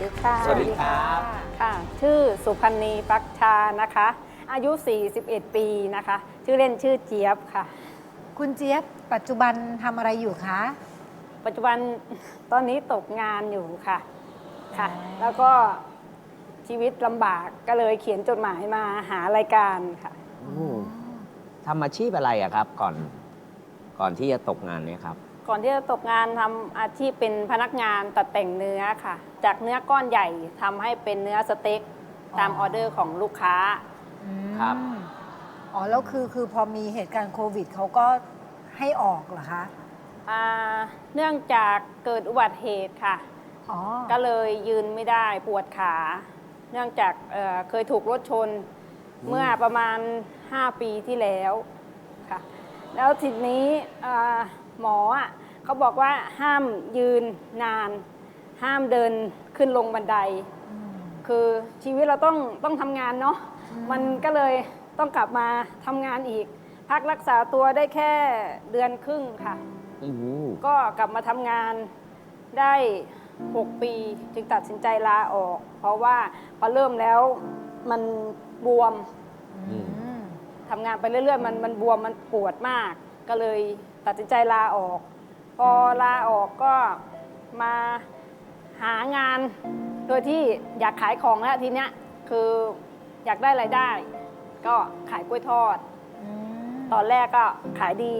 ดีค่ะ สวัสดีครับ ค่ะ ชื่อสุพันธ์นีปักชานะคะ อายุ 41 ปีนะคะ ชื่อเล่นชื่อเจี๊ยบค่ะ คุณเจี๊ยบปัจจุบันทำอะไรอยู่คะ ปัจจุบันตอนนี้ตกงานอยู่ค่ะ ค่ะอ๋อแล้วก็ชีวิตลำบากก็เลยเขียนจดหมายมาหารายการค่ะอืมทำอาชีพอะไรอะครับ ก่อนก่อนที่จะตกงานเนี่ยครับ ก่อนที่จะตกงานทำอาชีพเป็นพนักงานตัดแต่งเนื้อค่ะ จากเนื้อก้อนใหญ่ทำให้เป็นเนื้อสเต็กตามออเดอร์ของลูกค้าอืมครับ อ๋อ แล้วคือคือพอมีเหตุการณ์โควิดเขาก็ให้ออกเหรอคะอ่าเนื่องจากเกิดอุบัติเหตุค่ะอ๋อก็เลยยืนไม่ได้ปวดขา เนื่องจากเอ่อเคยถูกรถชนเมื่อประมาณ 5 ปีที่แล้วค่ะ แล้วทีนี้อ่าหมออะ เขาบอกว่าห้ามยืนนาน ห้ามเดินขึ้นลงบันไดอืมคือชีวิตเราต้องต้องทำงานเนาะอืมมันก็เลยต้องกลับมาทำงานอีก พักรักษาตัวได้แค่เดือนครึ่งค่ะอืมก็กลับมาทำงานได้ 6 ปีจึงตัดสินใจลาออก เพราะว่าพอเริ่มแล้วมันบวมอืมทำงานไปเรื่อยๆ มันมันบวมมันปวดมาก ก็เลยตัดสินใจลาออก พอลาออกก็มาหางาน โดยที่อยากขายของแล้วทีเนี้ยคืออยากได้รายได้ ก็ขายกล้วยทอดอืมตอนแรกก็ขายดี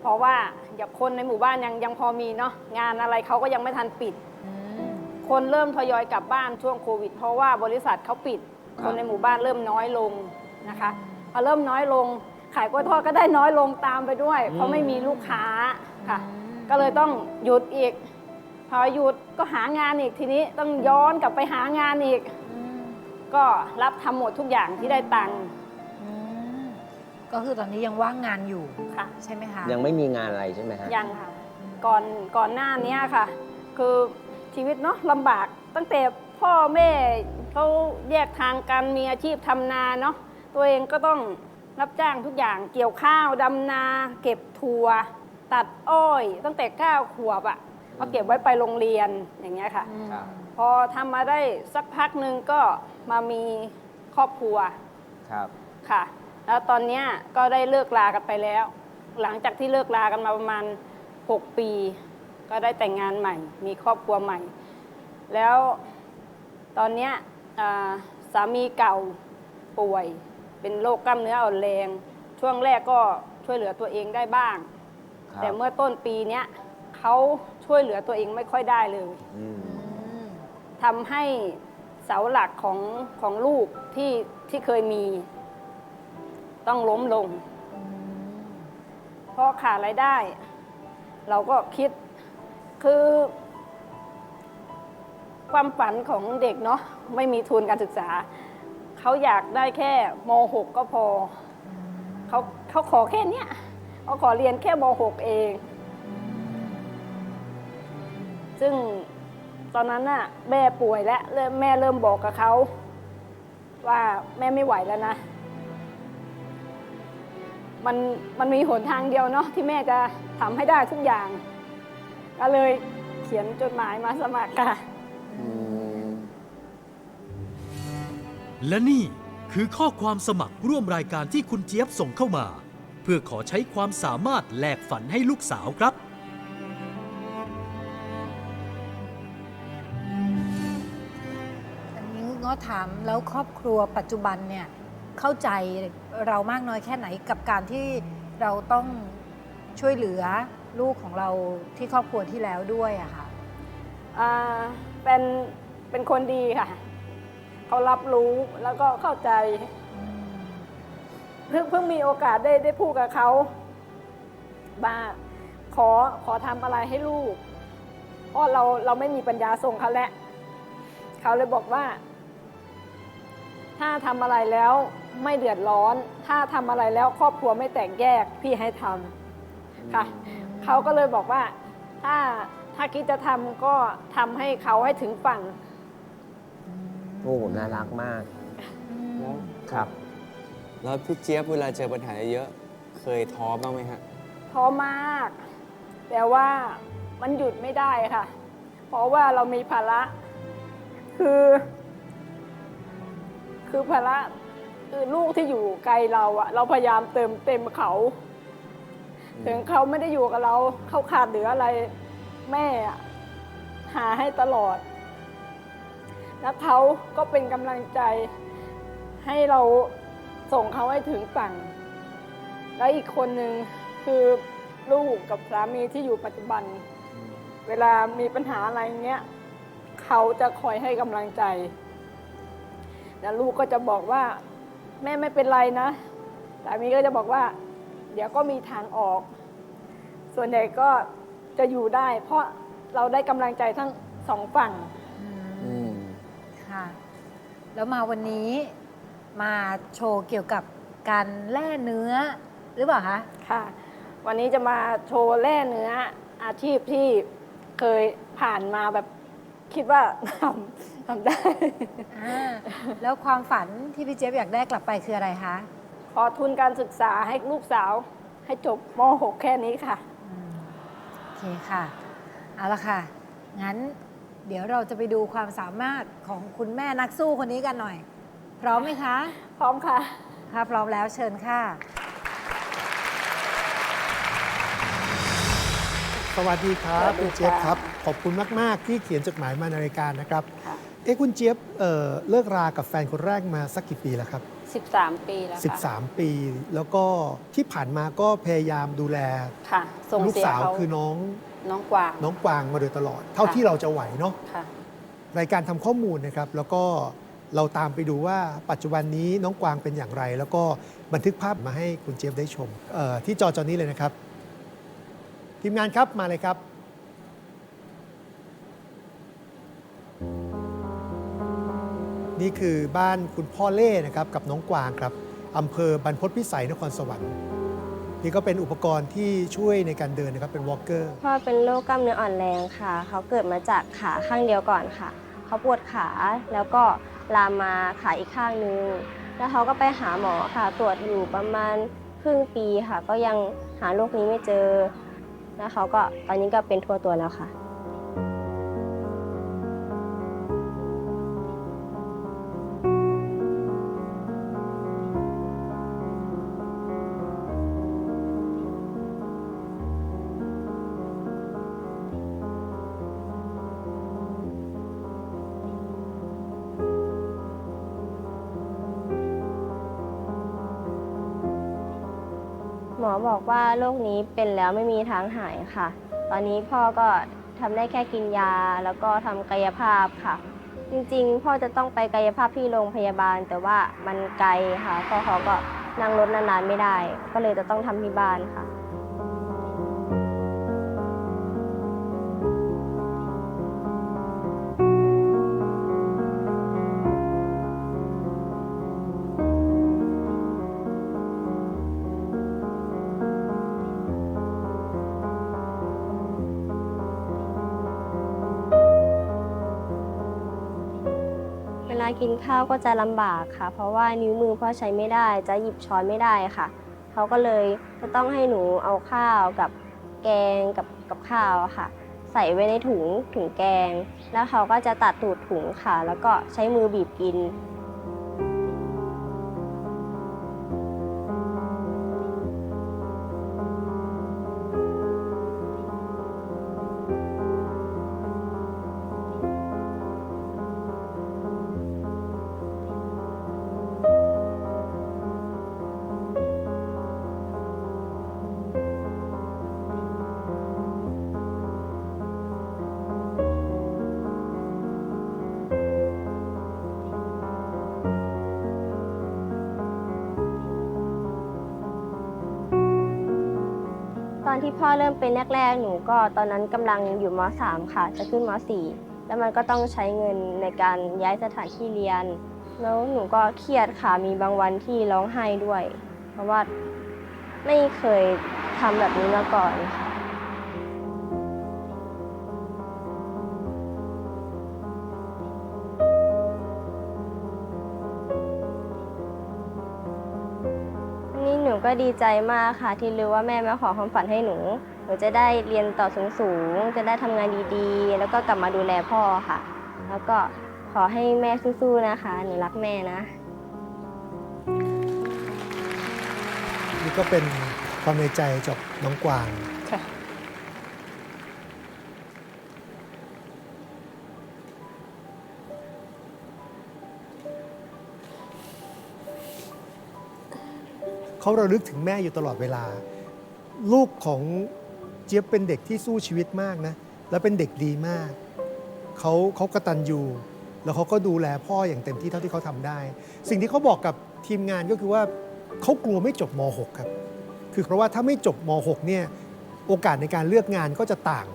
เพราะว่าอย่าคนในหมู่บ้านยังยังพอมีเนาะงานอะไรเขาก็ยังไม่ทันปิดอืมคนเริ่มทยอยกลับบ้านช่วงโควิด เพราะว่าบริษัทเขาปิด คนในหมู่บ้านเริ่มน้อยลงนะคะพอเริ่มน้อยลง ขายกล้วยทอดก็ได้น้อยลงตามไปด้วย เพราะไม่มีลูกค้าค่ะ ก็เลยต้องหยุดอีก พอหยุดก็หางานอีกทีนี้ต้องย้อนกลับไปหางานอีกอืมก็รับทำหมดทุกอย่างที่ได้ตังค์อืมก็คือตอนนี้ยังว่างงานอยู่ค่ะ ใช่ไหมคะยังไม่มีงานอะไรใช่ไหมฮะ ยังค่ะ ก่อนก่อนหน้านี้ค่ะ คือชีวิตเนาะลำบาก ตั้งแต่พ่อแม่เขาแยกทางกันมีอาชีพทำนาเนาะตัวเองก็ต้องรับจ้างทุกอย่างเกี่ยวข้าวดำนา เก็บถั่ว ตัดอ้อยตั้งแต่เก้าขวบอะ่ะเอาเก็บไว้ไปโรงเรียนอย่างเงี้ยค่ะอืมครับพอทำมาได้สักพักหนึ่งก็มามีครอบครัวครับ ค่ะ แล้วตอนเนี้ยก็ได้เลิกลากันไปแล้ว หลังจากที่เลิกลากันมาประมาณ 6 ปี ก็ได้แต่งงานใหม่ มีครอบครัวใหม่ แล้วตอนเนี้ยอ่าสามีเก่าป่วย เป็นโรคกล้ามเนื้ออ่อนแรง ช่วงแรกก็ช่วยเหลือตัวเองได้บ้าง ครับ แต่เมื่อต้นปีเนี้ยเขาช่วยเหลือตัวเองไม่ค่อยได้เลยอืมอืมทำให้เสาหลักของของลูกที่ที่เคยมี ต้องล้มลงอืมเพราะขาดรายได้ เราก็คิดคือ ความฝันของเด็กเนาะไม่มีทุนการศึกษา เขาอยากได้แค่ม .6 ก็พอ เขาเขาขอแค่เนี้ย เขาขอเรียนแค่ม .6 เอง ซึ่งตอนนั้นน่ะแม่ป่วยแล้วแม่เริ่มบอกกับเขาว่าแม่ไม่ไหวแล้วนะ มันมันมีหนทางเดียวเนาะที่แม่จะทำให้ได้ทุกอย่าง ก็เลยเขียนจดหมายมาสมัครค่ะและนี่คือข้อความสมัครร่วมรายการที่คุณเจี๊ยบส่งเข้ามา เพื่อขอใช้ความสามารถแลกฝันให้ลูกสาวครับ อันนี้ง้อถามแล้วครอบครัวปัจจุบันเนี่ยเข้าใจเรามากน้อยแค่ไหนกับการที่เราต้องช่วยเหลือลูกของเราที่ครอบครัวที่แล้วด้วยอะค่ะ อ่าเป็นเป็นคนดีค่ะ เขารับรู้แล้วก็เข้าใจ เพิ่งเพิ่งมีโอกาสได้ได้พูดกับเขาว่าขอขอทำอะไรให้ลูกเพราะเราเราไม่มีปัญญาส่งเขาแล้วเขาเลยบอกว่า ถ้าทำอะไรแล้วไม่เดือดร้อน ถ้าทำอะไรแล้วครอบครัวไม่แตกแยกพี่ให้ทำค่ะเขาก็เลยบอกว่า ถ้าถ้าคิดจะทำก็ทำให้เขาให้ถึงฝั่งโอ้น่ารักมากครับ แล้วพี่เจี๊ยบเวลาเจอปัญหาเยอะเคยท้อบ้างไหมฮะ ท้อมาก แต่ว่ามันหยุดไม่ได้ค่ะ เพราะว่าเรามีภาระ คือ คือภาระคือลูกที่อยู่ไกลเราอะเราพยายามเติมเต็มเขาถึงเขาไม่ได้อยู่กับเราเขาขาดเหลืออะไรแม่อะหาให้ตลอด แล้วเขาก็เป็นกำลังใจให้เรา ส่งเขาให้ถึงฝั่ง แล้วอีกคนหนึ่งคือลูกกับสามีที่อยู่ปัจจุบัน เวลามีปัญหาอะไรเงี้ยเขาจะคอยให้กำลังใจ แล้วลูกก็จะบอกว่า แม่ไม่เป็นไรนะสามีก็จะบอกว่า เดี๋ยวก็มีทางออก ส่วนใหญ่ก็จะอยู่ได้ เพราะเราได้กำลังใจทั้งสองฝั่ง อืมค่ะ แล้วมาวันนี้ มาโชว์เกี่ยวกับการแล่เนื้อหรือเปล่าคะ ค่ะ วันนี้จะมาโชว์แล่เนื้ออาชีพที่เคยผ่านมาแบบคิดว่าทำทำได้อ่าแล้วความฝันที่พี่เจี๊ยบอยากได้กลับไปคืออะไรคะขอทุนการศึกษาให้ลูกสาว ให้จบม .6 แค่นี้ค่ะ อืมโอเคค่ะ เอาละค่ะ งั้นเดี๋ยวเราจะไปดูความสามารถของคุณแม่นักสู้คนนี้กันหน่อย พร้อมไหมคะ พร้อมค่ะ ถ้าพร้อมแล้วเชิญค่ะ สวัสดีครับสวัสดีคุณเจี๊ยบค่ะครับ ขอบคุณมาก ๆ ที่เขียนจดหมายมาในรายการนะครับ ค่ะ เอ้คุณเจี๊ยบเอ่อเลิกรากับแฟนคนแรกมาสักกี่ปีแล้วครับ 13 ปีแล้วค่ะ13 ปี แล้วก็ที่ผ่านมาก็พยายามดูแล ค่ะส่งลูกเสียสาวเขาคือน้องน้องกวาง น้องกวางมาโดยตลอด เท่าค่ะ ที่เราจะไหวเนาะ ค่ะ รายการทำข้อมูลนะครับ แล้วก็ เราตามไปดูว่าปัจจุบันนี้น้องกวางเป็นอย่างไร แล้วก็บันทึกภาพมาให้คุณเจี๊ยบได้ชมที่จอจอนี้เลยนะครับ ทีมงานครับมาเลยครับนี่คือบ้านคุณพ่อเล่นะครับกับน้องกวางครับอำเภอบรรพตพิสัยนครสวรรค์ นี่ก็เป็นอุปกรณ์ที่ช่วยในการเดินนะครับเป็นวอล์กเกอร์พ่อเป็นโรคกล้ามเนื้ออ่อนแรงค่ะ เขาเกิดมาจากขาข้างเดียวก่อนค่ะ เขาปวดขาแล้วก็ ลามมาขาอีกข้างนึง แล้วเขาก็ไปหาหมอค่ะ ตรวจอยู่ประมาณครึ่งปีค่ะ ก็ยังหาโรคนี้ไม่เจอ แล้วเขาก็ตอนนี้ก็เป็นทัวตัวแล้วค่ะ บอกว่าโรคนี้เป็นแล้วไม่มีทางหายค่ะ ตอนนี้พ่อก็ทำได้แค่กินยาแล้วก็ทำกายภาพค่ะ จริงๆ พ่อจะต้องไปกายภาพที่โรงพยาบาล แต่ว่ามันไกลค่ะพ่อเขาก็นั่งรถนานๆไม่ได้ ก็เลยจะต้องทำที่บ้านค่ะ กินข้าวก็จะลำบากค่ะ เพราะว่านิ้วมือพ่อใช้ไม่ได้ จะหยิบช้อนไม่ได้ค่ะ เขาก็เลยจะต้องให้หนูเอาข้าวกับแกงกับกับข้าวอะค่ะ ใส่ไว้ในถุงถุงแกง แล้วเขาก็จะตัดตูดถุงค่ะ แล้วก็ใช้มือบีบกิน พ่อเริ่มเป็นแรกๆ หนูก็ตอนนั้นกำลังอยู่ม .3 ค่ะ จะขึ้นม .4 แล้วมันก็ต้องใช้เงินในการย้ายสถานที่เรียน แล้วหนูก็เครียดค่ะ มีบางวันที่ร้องไห้ด้วย เพราะว่าไม่เคยทำแบบนี้มาก่อนค่ะ ก็ดีใจมากค่ะ ที่รู้ว่าแม่มาขอความฝันให้หนู หนูจะได้เรียนต่อสูงๆ จะได้ทำงานดีๆ แล้วก็กลับมาดูแลพ่อค่ะ แล้วก็พขอให้แม่สู้ๆนะคะ หนูรักแม่นะ นี่ก็เป็นความในใจจากน้องกวาง ค่ะ เขาระลึกถึงแม่อยู่ตลอดเวลา ลูกของเจี๊ยบเป็นเด็กที่สู้ชีวิตมากนะ และเป็นเด็กดีมากเขาเขากระตันอยู่ แล้วเขาก็ดูแลพ่ออย่างเต็มที่เท่าที่เขาทำได้ สิ่งที่เขาบอกกับทีมงานก็คือว่าเขากลัวไม่จบม .6 ครับ คือเพราะว่าถ้าไม่จบม .6 เนี่ยโอกาสในการเลือกงานก็จะต่าง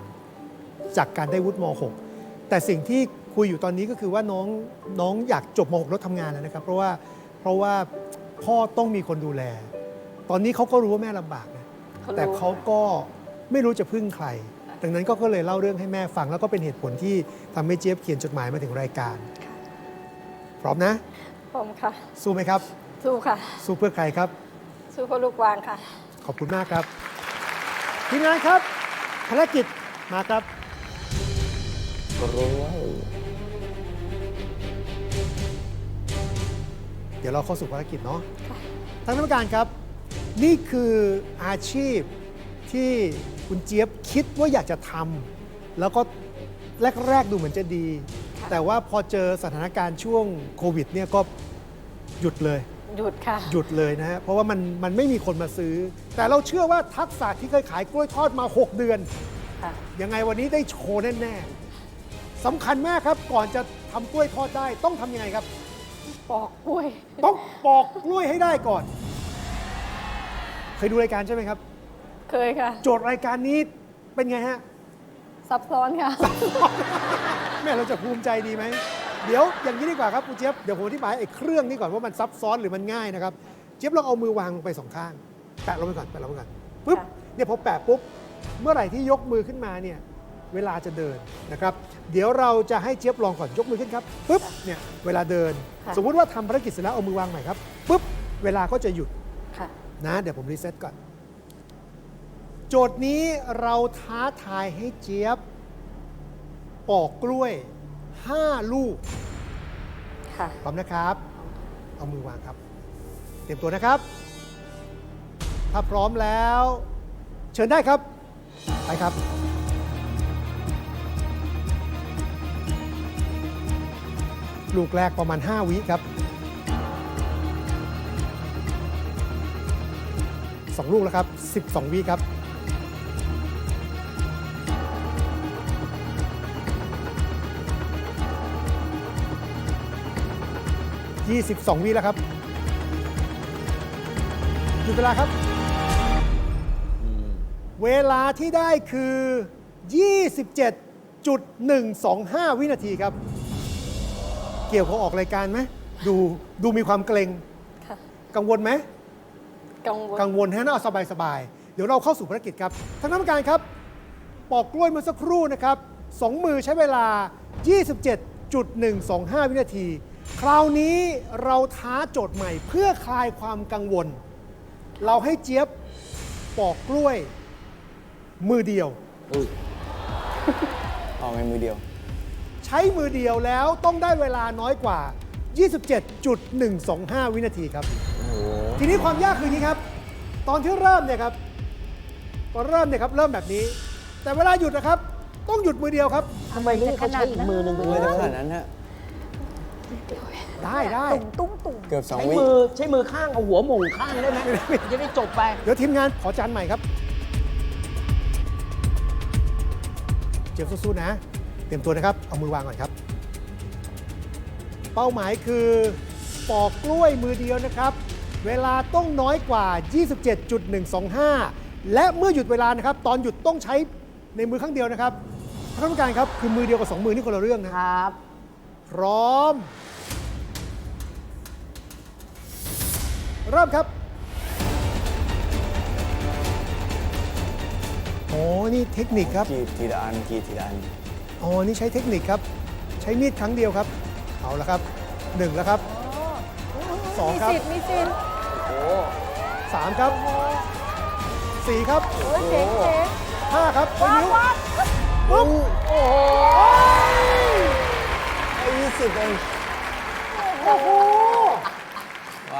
จากการได้วุฒิม .6 แต่สิ่งที่คุยอยู่ตอนนี้ก็คือว่าน้องน้องอยากจบม .6 แล้วทำงานแล้วนะครับ เพราะว่าเพราะว่าพ่อต้องมีคนดูแล ตอนนี้เขาก็รู้ว่าแม่ลำบากนะเขารู้ แต่เขาก็ไม่รู้จะพึ่งใคร ดังนั้นก็ก็เลยเล่าเรื่องให้แม่ฟัง แล้วก็เป็นเหตุผลที่ทำให้เจี๊ยบเขียนจดหมายมาถึงรายการ พร้อมนะ ผมค่ะ สู้ไหมครับ สู้ค่ะ สู้เพื่อใครครับ สู้เพ่อลูกวางค่ะ ขอบคุณมากครับทีมงานครับภารกิจมาครับเดี๋ยวเราเข้าสู่ภารกิจเนาะท่านกรรมการครับ นี่คืออาชีพที่คุณเจี๊ยบคิดว่าอยากจะทำแล้วก็แรก ๆ ดูเหมือนจะดีค่ะแต่ว่าพอเจอสถานการณ์ช่วงโควิดเนี่ยก็หยุดเลย หยุดค่ะ หยุดเลยนะฮะ เพราะว่ามันมันไม่มีคนมาซื้อ แต่เราเชื่อว่าทักษะที่เคยขายกล้วยทอดมา 6 เดือนค่ะยังไงวันนี้ได้โชว์แน่ๆสำคัญมากครับก่อนจะทำกล้วยทอดได้ต้องทำยังไงครับ ปอกกล้วย ต้องปอกกล้วยให้ได้ก่อน เคยดูรายการใช่ไหมครับ เคยค่ะ โจทย์รายการนี้เป็นไงฮะ ซับซ้อนค่ะ แม่เราจะภูมิใจดีไหม เดี๋ยวอย่างนี้ดีกว่าครับคุณเจี๊ยบเดี๋ยวผมอธิบายไอ้เครื่องนี้ก่อนว่ามันซับซ้อนหรือมันง่ายนะครับ เจี๊ยบลองเอามือวางลงไปสองข้าง แปะลงไปก่อนแปะลงไปก่อนปุ๊บค่ะ เนี่ยพอแปะปุ๊บ เมื่อไหร่ที่ยกมือขึ้นมาเนี่ยเวลาจะเดินนะครับ เดี๋ยวเราจะให้เจี๊ยบลองก่อนยกมือขึ้นครับปุ๊บเนี่ยเวลาเดิน ค่ะ สมมุติว่าทำภารกิจเสร็จแล้วเอามือวางใหม่ครับปุ๊บเวลาก็จะหยุดค่ะ นะ เดี๋ยวผมรีเซ็ตก่อน โจทย์นี้เราท้าทายให้เจี๊ยบ ปอกกล้วย 5 ลูกค่ะ พร้อมนะครับ เอามือวางครับ เตรียมตัวนะครับ ถ้าพร้อมแล้ว เชิญได้ครับ ไปครับ ลูกแรกประมาณ 5 วิครับ 2 ลูกแล้วครับ 12 วิครับ22วิแล้วครับหยุดเวลาครับ เวลาที่ได้คือ 27.125 วินาทีครับ เกี่ยวกับออกรายการไหม ดู ดูมีความเกรงค่ะกังวลไหม กังวล กังวลให้น่าเอาสบายๆเดี๋ยวเราเข้าสู่ภารกิจครับท่านกรรมการครับ ปอกกล้วยเมื่อสักครู่นะครับสองมือใช้เวลา 27.125 วินาที คราวนี้เราท้าโจทย์ใหม่เพื่อคลายความกังวล เราให้เจี๊ยบปอกกล้วย มือเดียวออกในมือเดียว ใช้มือเดียวแล้วต้องได้เวลาน้อยกว่า 27.125 วินาทีครับโอ้โห ทีนี้ความยากคืออย่างนี้ครับ ตอนที่เริ่มเนี่ยครับตอนเริ่มเนี่ยครับเริ่มแบบนี้ แต่เวลาหยุดนะครับ ต้องหยุดมือเดียวครับ ทำไมไม่ให้เขาใช้อีกมือหนึ่งไปทำไมเลจะยขนาดนั้นฮะ ได้ได้ ตุ้งตุ้งเกือบสองใช้วิมือใช้มือข้างเอาหัวหม่งข้างได้ไหมจะได้จบไป เดี๋ยวทีมงานขอจานใหม่ครับ เจียบสู้ๆนะ เตรียมตัวนะครับ เอามือวางก่อนครับ เป้าหมายคือปอกกล้วยมือเดียวนะครับ เวลาต้องน้อยกว่า 27.125 และเมื่อหยุดเวลานะครับ ตอนหยุดต้องใช้ในมือข้างเดียวนะครับท่านกรรมการครับคือมือเดียวกับสองมือนี่คนละเรื่องนะครับ พร้อม เริ่มครับอ๋อนี่เทคนิคครับ กรีดทีละอันกรีดทีละอันอ๋อ นี่ใช้เทคนิคครับ ใช้มีดครั้งเดียวครับ เอาละครับหนึ่งแล้วครับ สองมีครับสิทธิ์มีสิทธิ์สามครับสี่ครับโอ้ยเจ๋งเจ๋งห้าครับใช้ว้าวนิ้วว้าวปุ๊บโอ้โหไอ้20เองโอ้โห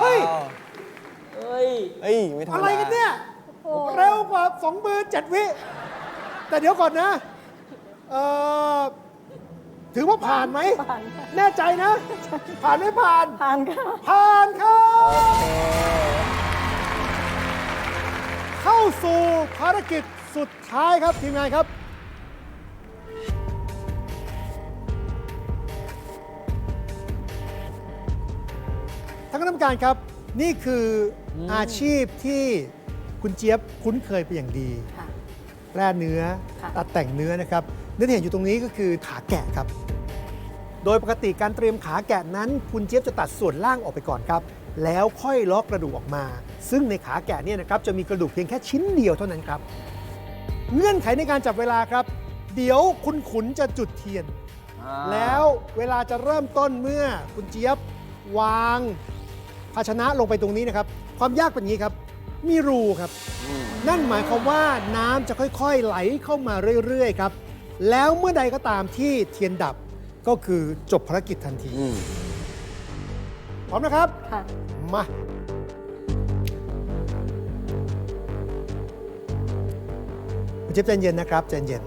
เฮ้ย ว้าวเฮ้ย เอ้ยไม่ธรรมดาอะไรกันเนี่ยเร็วกว่าสองมือเจ็ดวิ แต่เดี๋ยวก่อนนะ เอ่อ ถือว่าผ่านไหม ผ่านค่ะ แน่ใจนะ ผ่านไม่ผ่าน ผ่านค่ะ ผ่านครับ เข้าสู่ภารกิจสุดท้ายครับทีมงานครับ ท่านคณะกรรมการครับ นี่คือออาชีพที่คุณเจี๊ยบคุ้นเคยเป็นอย่างดี ค่ะ แร่เนื้อค่ะ ตัดแต่งเนื้อนะครับเนื้อ ที่เห็นอยู่ตรงนี้ก็คือขาแกะครับ โดยปกติการเตรียมขาแกะนั้น คุณเจี๊ยบจะตัดส่วนล่างออกไปก่อนครับ แล้วค่อยล็อกกระดูกออกมา ซึ่งในขาแกะเนี่ยนะครับจะมีกระดูกเพียงแค่ชิ้นเดียวเท่านั้นครับ เงื่อนไขในการจับเวลาครับ เดี๋ยวคุณขุนจะจุดเทียน แล้วเวลาจะเริ่มต้นเมื่อคุณเจี๊ยบวางภาชนะลงไปตรงนี้นะครับ ความยากเป็นอย่างนี้ครับ มีรูครับ นั่นหมายความว่าน้ำจะค่อยๆ ไหลเข้ามาเรื่อยๆ ครับ แล้วเมื่อใดก็ตามที่เทียนดับก็คือจบภารกิจทันที อืมพร้อมนะครับ ค่ะ มา คุณเจี๊ยบใจเย็นนะครับใจเย็น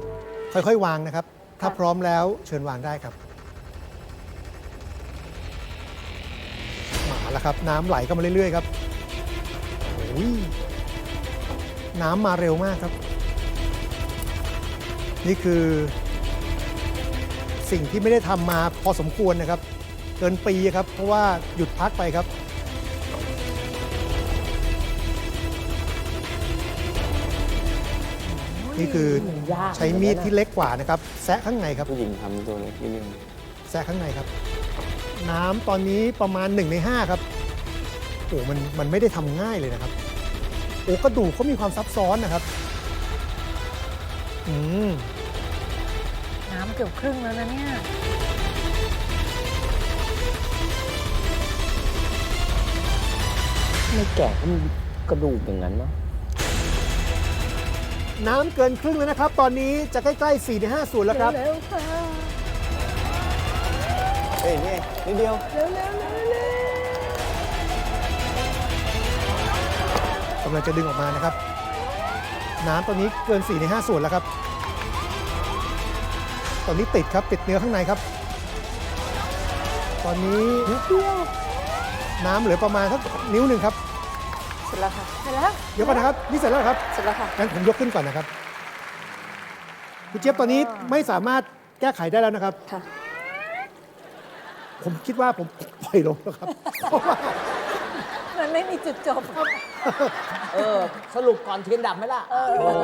ค่อยๆ วางนะครับ ถ้าพร้อมแล้วเชิญวางได้ครับ มาแล้วครับ น้ำไหลเข้ามาเรื่อยๆ ครับโอ้ยน้ำมาเร็วมากครับ นี่คือสิ่งที่ไม่ได้ทำมาพอสมควรนะครับ เกินปีครับ เพราะว่าหยุดพักไปครับ นี่คือใช้มีดที่เล็กกว่านะครับ แซะข้างในครับ ผู้หญิงทำตัวเล็กนิดนึงแซะข้างในครับ น้ำตอนนี้ประมาณ1ใน5ครับโอ้มันมันไม่ได้ทำง่ายเลยนะครับโอ้กระดูกเขามีความซับซ้อนนะครับ อืมน้ำเกือบครึ่งแล้วนะเนี่ย ไม่แกะก็มีกระดูกอย่างนั้นเนาะน้ำเกินครึ่งแล้วนะครับ ตอนนี้จะใกล้ๆ4ใน5ส่วนแล้วครับ เร็วๆค่ะเอ้ยนี่นิดเดียว เร็วๆเร็วๆเร็วกำลังจะดึงออกมานะครับ น้ำตอนนี้เกิน4ใน5 ส่วนแล้วครับ ตอนนี้ติดครับติดเนื้อข้างในครับ ตอนนี้น้ำเหลือประมาณสักนิ้วหนึ่งครับๆเสร็จแล้วค่ะ เสร็จแล้ว เดี๋ยวก่อนนะครับนี่เสร็จแล้วเหรอครับเสร็จแล้วค่ะ งั้นผมยกขึ้นก่อนนะครับคุณเจี๊ยบตอนนี้ไม่สามารถแก้ไขได้แล้วนะครับ ค่ะ ผมคิดว่าผมปล่อยลงแล้วครับเพราะว่ามันไม่มีจุดจบ เออ สรุปก่อนเทียนดับไหมล่ะ โอ้โห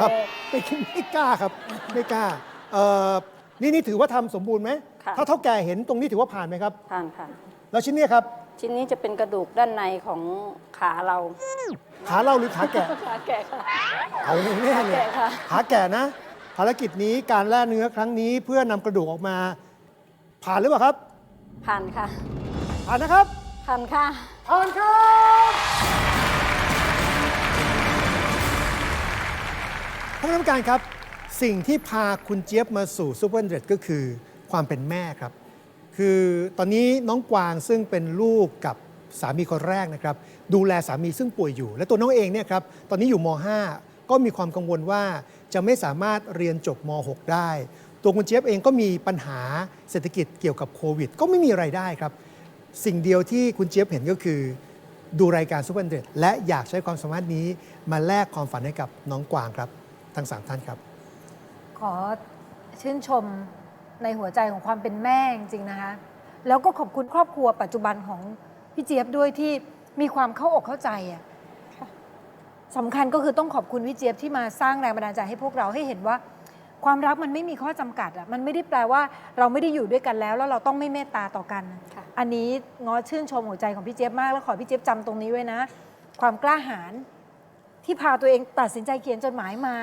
ครับไม่คิดไม่กล้าครับ ไม่กล้าเอ่อนี่นี่ถือว่าทำสมบูรณ์ไหมค่ะ ถ้าเท่าแก่เห็นตรงนี้ถือว่าผ่านไหมครับ ผ่านค่ะ แล้วชิ้นเนี้ยครับ ชิ้นนี้จะเป็นกระดูกด้านในของขาเราขาเราหรือขาแกะขาแกะค่ะ เอาแน่ๆเลยขาแกะค่ะ ขาแกะนะ ภารกิจนี้การแล่เนื้อครั้งนี้เพื่อนำกระดูกออกมา ผ่านหรือเปล่าครับ ผ่านค่ะ ผ่านนะครับ ผ่านค่ะ ผ่านครับ ท่านคณะกรรมการครับ สิ่งที่พาคุณเจี๊ยบมาสู่ซูเปอร์เดรดก็คือความเป็นแม่ครับ คือตอนนี้น้องกวางซึ่งเป็นลูกกับสามีคนแรกนะครับ ดูแลสามีซึ่งป่วยอยู่ และตัวน้องเองเนี่ยครับตอนนี้อยู่ม .5 ก็มีความกังวลว่าจะไม่สามารถเรียนจบม .6 ได้ ตัวคุณเจี๊ยบเองก็มีปัญหาเศรษฐกิจเกี่ยวกับโควิด ก็ไม่มีไรายได้ครับ สิ่งเดียวที่คุณเจี๊ยบเห็นก็คือ ดูรายการซูเปอร์เดรดและอยากใช้ความสามารถนี้มาแลกความฝันให้กับน้องกวางครับ ทั้งสามท่านครับ ขอชื่นชมในหัวใจของความเป็นแม่จริงๆนะคะ แล้วก็ขอบคุณครอบครัวปัจจุบันของพี่เจี๊ยบด้วยที่มีความเข้าอกเข้าใจอะสำคัญก็คือต้องขอบคุณพี่เจี๊ยบที่มาสร้างแรงบันดาลใจให้พวกเราให้เห็นว่า ความรักมันไม่มีข้อจำกัดอะมันไม่ได้แปลว่าเราไม่ได้อยู่ด้วยกันแล้ว แล้วเราต้องไม่เมตตาต่อกันค่ะอันนี้ง้อชื่นชมหัวใจของพี่เจี๊ยบมากแล้วขอพี่เจี๊ยบจำตรงนี้ไว้นะ ความกล้าหาญที่พาตัวเองตัดสินใจเขียนจดหมายมา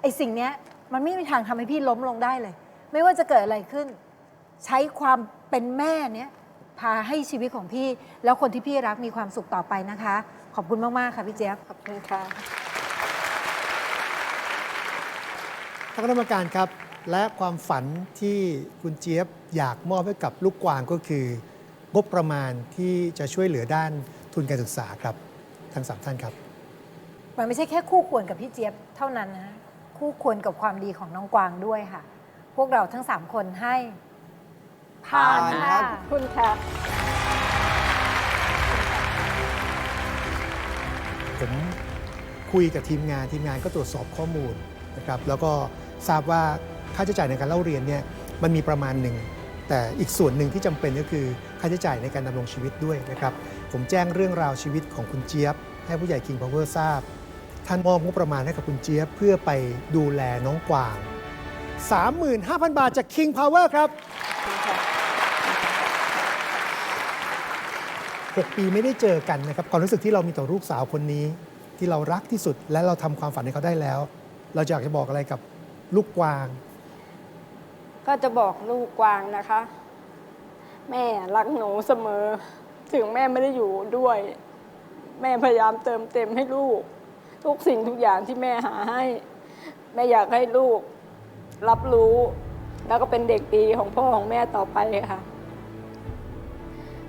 ไอ้สิ่งเนี้ยมันไม่มีทางทำให้พี่ล้มลงได้เลย ไม่ว่าจะเกิดอะไรขึ้น ใช้ความเป็นแม่เนี้ยพาให้ชีวิตของพี่ แล้วคนที่พี่รักมีความสุขต่อไปนะคะ ขอบคุณมาก ๆ ค่ะพี่เจี๊ยบขอบคุณค่ะ ท่านคณะกรรมการครับ และความฝันที่คุณเจี๊ยบอยากมอบให้กับลูกกวางก็คือ งบประมาณที่จะช่วยเหลือด้านทุนการศึกษาครับ ทั้งสามท่านครับ มันไม่ใช่แค่คู่ควรกับพี่เจี๊ยบเท่านั้นนะคู่ควรกับความดีของน้องกวางด้วยค่ะ พวกเราทั้งสามคนให้ผ่านผ่านครัค่ะบขอบคุณค่ะผมคุยกับทีมงานทีมงานก็ตรวจสอบข้อมูลนะครับ แล้วก็ ทราบว่าค่าใช้จ่ายในการเล่าเรียนเนี่ยมันมีประมาณหนึ่ง แต่อีกส่วนหนึ่งที่จำเป็นก็คือค่าใช้จ่ายในการดำรงชีวิตด้วยนะครับ ผมแจ้งเรื่องราวชีวิตของคุณเจี๊ยบ ให้ผู้ใหญ่ King Power ทราบ ท่านมอบงบประมาณให้กับคุณเจี๊ยบ เพื่อไปดูแลน้องกวาง 35,000 บาทจาก King Power ครับ6ปีไม่ได้เจอกันนะครับความรู้สึกที่เรามีต่อลูกสาวคนนี้ ที่เรารักที่สุดและเราทำความฝันให้เขาได้แล้ว เราอยากจะบอกอะไรกับ ลูกกวาง ก็จะบอกลูกกวางนะคะ แม่รักหนูเสมอ ถึงแม่ไม่ได้อยู่ด้วย แม่พยายามเติมเต็มให้ลูก ทุกสิ่งทุกอย่างที่แม่หาให้ แม่อยากให้ลูก รับรู้ แล้วก็เป็นเด็กดีของพ่อของแม่ต่อไปค่ะ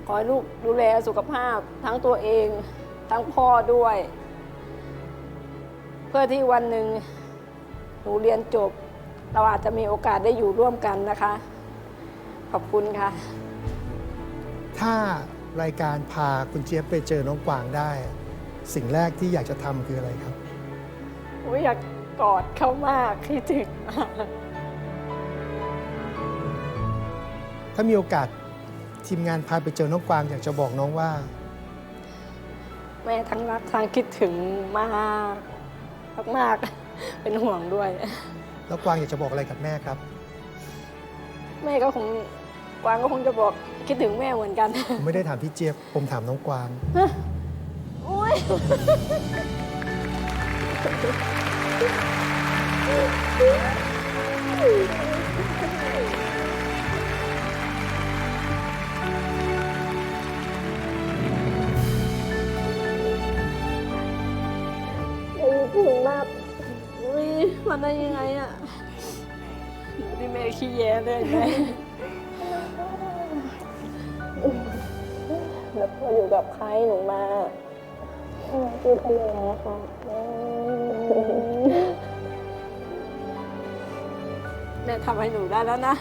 ขอให้ลูกดูแลสุขภาพทั้งตัวเอง ทั้งพ่อด้วย เพื่อที่วันหนึ่ง หนูเรียนจบ เราอาจจะมีโอกาสได้อยู่ร่วมกันนะคะ ขอบคุณค่ะ ถ้ารายการพาคุณเจี๊ยบไปเจอน้องกวางได้ สิ่งแรกที่อยากจะทำคืออะไรครับอุ้ยอยากกอดเขามากคิดถึงมากถ้ามีโอกาสทีมงานพาไปเจอน้องกวางอยากจะบอกน้องว่า แม่ทั้งรักทั้งคิดถึงมาก มากๆ เป็นห่วงด้วย แล้วกวางอยากจะบอกอะไรกับแม่ครับ แม่ก็คงกวางก็คงจะบอกคิดถึงแม่เหมือนกัน ผมไม่ได้ถามพี่เจี๊ยบ ผมถามน้องกวาง อุ้ยคิดถึงมากอุ้ย มันได้ยังไงอะดูที่แม่ขี้แย่เลยไหมแล้วพออยู่กับใครหนูมาคือทะเลค่ะแม่ทำให้หนูได้แล้วนะ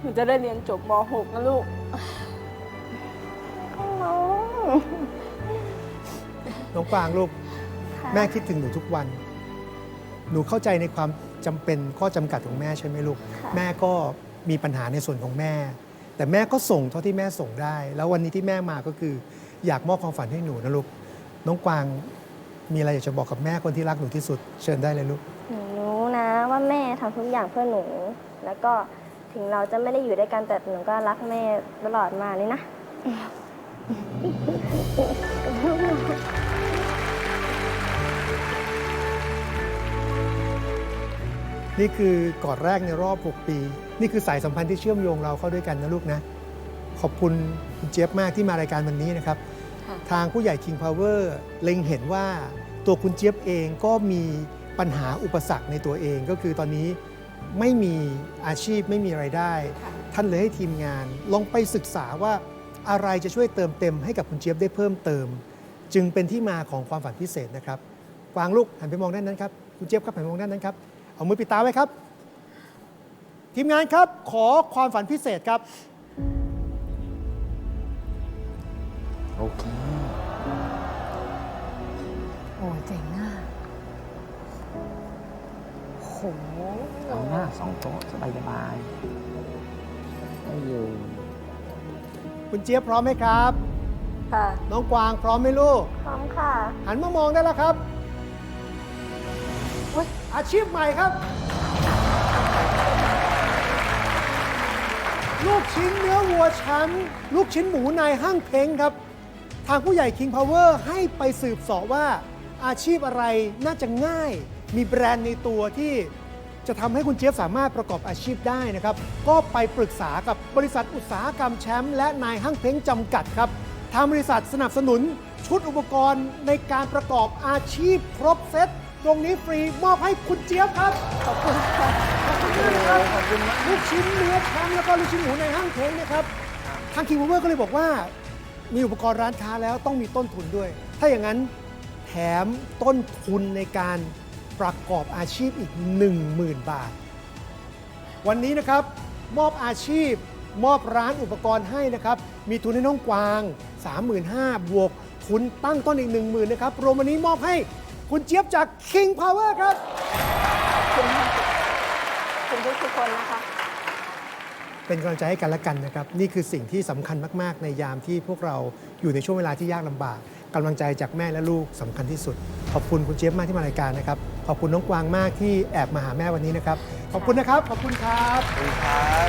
หนูจะได้เรียนจบม .6 นะลูกน้องกวางลูก แม่คิดถึงหนูทุกวัน หนูเข้าใจในความจำเป็นข้อจำกัดของแม่ใช่ไหมลูกค่ะแม่ก็มีปัญหาในส่วนของแม่ แต่แม่ก็ส่งเท่าที่แม่ส่งได้ แล้ววันนี้ที่แม่มาก็คือ อยากมอบความฝันให้หนูนะลูก น้องกวางมีอะไรอยากจะบอกกับแม่คนที่รักหนูที่สุด เชิญได้เลยลูก หนูรู้นะว่าแม่ทำทุกอย่างเพื่อหนู แล้วก็ถึงเราจะไม่ได้อยู่ด้วยกันแต่หนูก็รักแม่ตลอดมาเลยนะ นี่คือกอดแรกในรอบ 6 ปี นี่คือสายสัมพันธ์ที่เชื่อมโยงเราเข้าด้วยกันนะลูกนะ ขอบคุณคุณเจี๊ยบมากที่มารายการวันนี้นะครับค่ะทางผู้ใหญ่ King Power เล็งเห็นว่าตัวคุณเจี๊ยบเองก็มีปัญหาอุปสรรคในตัวเองก็คือตอนนี้ไม่มีอาชีพไม่มีไรายได้ ท่านเลยให้ทีมงานลองไปศึกษาว่าอะไรจะช่วยเติมเต็มให้กับคุณเจี๊ยบได้เพิ่มเติม จึงเป็นที่มาของความฝันพิเศษนะครับกวางลูกหันไปมองด้านนั้นครับคุณเจี๊ยบครับหันไปมองด้านนั้นครับ เอามือปิดตาไว้ครับ ทีมงานครับขอความฝันพิเศษครับ โอเค โอ้ยเจ๋งอะโหเอาหน้าสองโต๊ะสบายสบายๆได้อยู่ คุณเจี๊ยบพร้อมไหมครับ ค่ะ น้องกวางพร้อมไหมลูก พร้อมค่ะ หันมามองได้แล้วครับ อาชีพใหม่ครับ ลูกชิ้นเนื้อวัวแชมป์ลูกชิ้นหมูนายห้างเพ้งครับ ทางผู้ใหญ่ King Power ให้ไปสืบเสอบว่า อาชีพอะไรน่าจะง่าย มีแบรนด์ในตัวที่จะทำให้คุณเจี๊ยบสามารถประกอบอาชีพได้นะครับ ก็ไปปรึกษากับบริษัทอุตสาหกรรมแชมป์และนายห้างเพ้งจำกัดครับ ทางบริษัทสนับสนุนชุดอุปกรณ์ในการประกอบอาชีพครบเซต ตรงนี้ฟรีมอบให้คุณเจี๊ยบครับ ขอบคุณค่ะลูกชิ้นเนื้อแชมป์แล้วก็ลูกชิ้นหมูในห้างเทงนะครับ ทางคิงเวอร์ก็เลยบอกว่า มีอุปกรณ์ร้านค้าแล้วต้องมีต้นทุนด้วย ถ้าอย่างนั้นแถมต้นทุนในการประกอบอาชีพอีก 10,000 บาท วันนี้นะครับมอบอาชีพมอบร้านอุปกรณ์ให้นะครับ มีทุนให้น้องกวาง 35,000บวกทุนตั้งต้นอีก 10,000นะครับรวมวันนี้มอบให้ คุณเจี๊ยบจาก King Power ครับ คุณคุณทุกทุกๆคนนะคะ เป็นกำลังใจให้กันและกันนะครับ นี่คือสิ่งที่สำคัญมาก ๆ ในยามที่พวกเราอยู่ในช่วงเวลาที่ยากลำบากกำลังใจจากแม่และลูกสำคัญที่สุด ขอบคุณคุณเจี๊ยบมากที่มารายการนะครับขอบคุณน้องกวางมากที่แอบมาหาแม่วันนี้นะครับขอบคุณนะครับขอบคุณครับ ขอบคุณครับ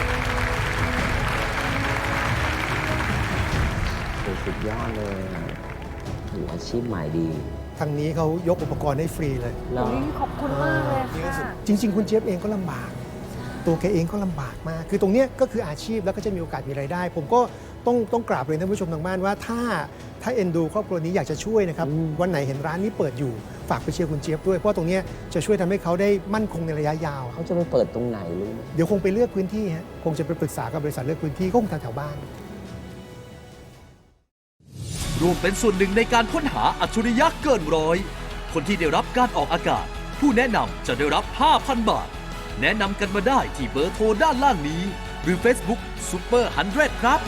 โอ้สุดยอดเลย อะโอ้อาชีพใหม่ดีทางนี้เขายกอุปกรณ์ให้ฟรีเลย แล้วขอบคุณมากเลยค่ะ จริง ๆ คุณเจี๊ยบเองก็ลำบาก ตัวแกเองก็ลำบากมาก คือตรงเนี้ยก็คืออาชีพแล้วก็จะมีโอกาสมีรายได้ ผมก็ต้องต้องกราบเรียนท่านผู้ชมทางบ้านว่า ถ้าถ้าเอ็นดูครอบครัวนี้อยากจะช่วยนะครับ อืม วันไหนเห็นร้านนี้เปิดอยู่ฝากไปเชียร์คุณเจี๊ยบด้วยเพราะตรงเนี้ยจะช่วยทำให้เขาได้มั่นคงในระยะยาวเขาจะไปเปิดตรงไหนรู้ไหมเดี๋ยวคงไปเลือกพื้นที่ฮะคงจะไปปรึกษากับบริษัทเลือกพื้นที่ก็คงแถวๆบ้าน ร่วมเป็นส่วนหนึ่งในการค้นหาอัจฉริยะเกินร้อย คนที่ได้รับการออกอากาศ ผู้แนะนำจะได้รับ 5,000 บาท แนะนำกันมาได้ที่เบอร์โทรด้านล่างนี้ หรือ Facebook Super 100 ครับ